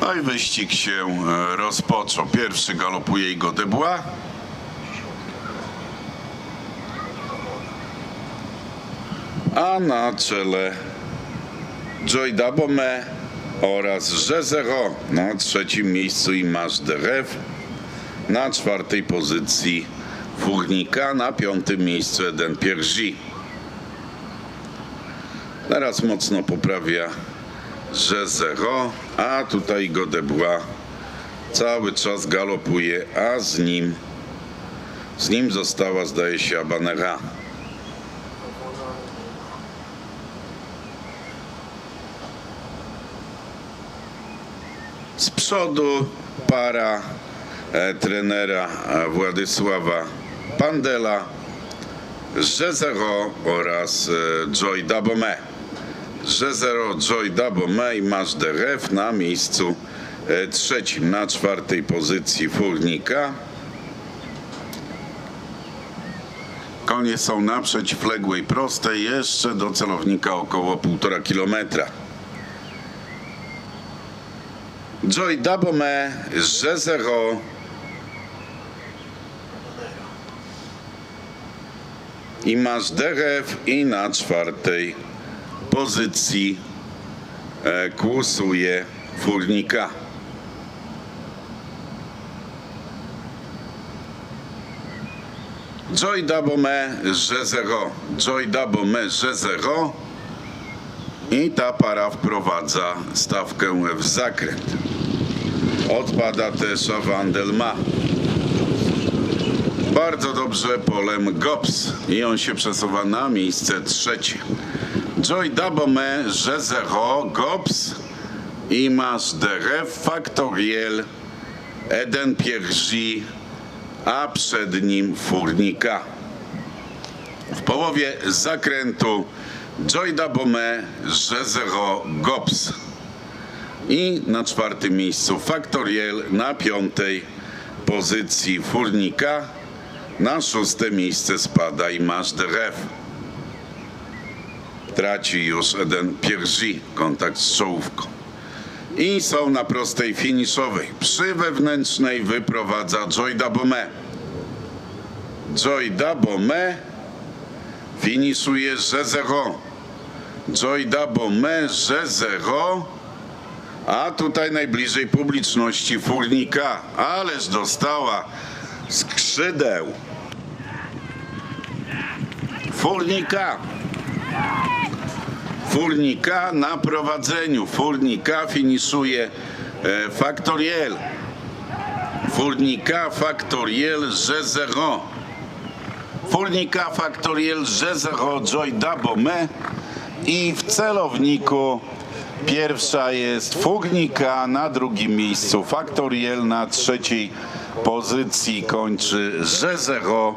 No i wyścig się e, rozpoczął. Pierwszy galopuje i Godebła. A na czele Joy Dabome oraz Jezero na trzecim miejscu i Masz Derew. Na czwartej pozycji Furnika, na piątym miejscu Eden Pierzi. Teraz mocno poprawia Jezero, a tutaj Godebła cały czas galopuje, a z nim z nim została zdaje się Abanera. Z przodu para e, trenera e, Władysława Pandela, Jezero oraz e, Joy Dabome. Jezero, Joy Dabome i Masz Deref na miejscu e, trzecim, na czwartej pozycji Furnika. Konie są na przeciwległej prostej, jeszcze do celownika około 1,5 kilometra. Joy Dabome, Jezero, i masz Derew i na czwartej pozycji e, kłusuje Furnika. Joy Dabome, Jezero, Joy Dabome, Jezero i ta para wprowadza stawkę w zakręt. Odpada też Avandelma. Bardzo dobrze polem Gops i on się przesuwa na miejsce trzecie. Joy Dabome, Jezero, Gops i Masz Derew, Factoriel, Eden Piergi, a przed nim Furnika. W połowie zakrętu Joy Dabome, Jezero, Gops. I na czwartym miejscu Factoriel, na piątej pozycji Furnika, na szóste miejsce spada i Masz Derew. Traci już Eden Piergi kontakt z czołówką. I są na prostej finiszowej. Przy wewnętrznej wyprowadza Joy Dabome. Joy Dabome finiszuje Jezero. Joy Dabome, Jezero. A tutaj najbliżej publiczności Furnika. Ależ dostała skrzydeł. Furnika. Furnika na prowadzeniu. Furnika finiszuje Factoriel. Furnika, Factoriel, G0. Furnika, Factoriel, G0, Joy Dabome. I w celowniku pierwsza jest Furnika, na drugim miejscu Factoriel, na trzeciej pozycji kończy G0.